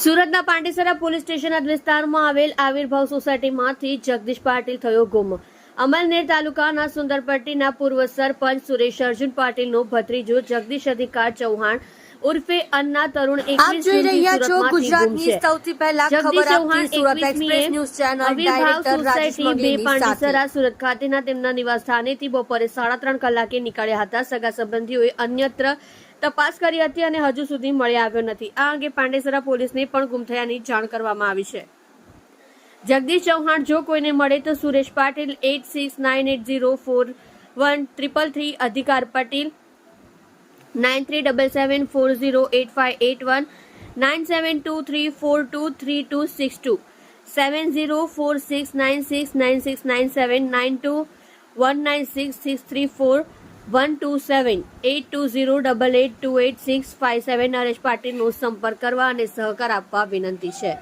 સુરતના Pandesara police station વિસ્તારમાં આવેલ આવિર્ભાવ સોસાયટીમાંથી જગદીશ પાટીલ થયો ગુમ. અમલનેર તાલુકાના સુંદરપટ્ટીના પૂર્વ સરપંચ સુરેશ અર્જુન પાટીલનો ભત્રીજો જગદીશ અધિકાર ચૌહાણ ઉર્ફે અન્ના તરુણ આપ જોઈ રહ્યા છો ગુજરાતની સૌથી પહેલા ખબર આપતી Surat express news channel director society બે પાંડેસરા સુરત ખાતેના તેમના નિવાસ સ્થાનેથી બપોરે સાડા ત્રણ કલાકે નીકળ્યા હતા. સગા સંબંધીઓએ અન્યત્ર તપાસ કરી હતી અને હજુ સુધી મળી આવ્યો નથી. આ અંગે પાંડેસરા પોલીસને પણ ગુમ થયાની જાણ કરવામાં આવી છે. જગદીશ ચૌહાણ જો કોઈને મળે તો Suresh Patil eight six nine eight zero four one triple three Adhikar Patel nine three double seven four zero eight five eight one nine seven two three four two three two six two seven zero four six nine six nine six nine seven nine two one nine six six three four one two seven eight two zero double eight two eight six five seven Naresh પાટીલનો સંપર્ક કરવા અને સહકાર આપવા વિનંતી છે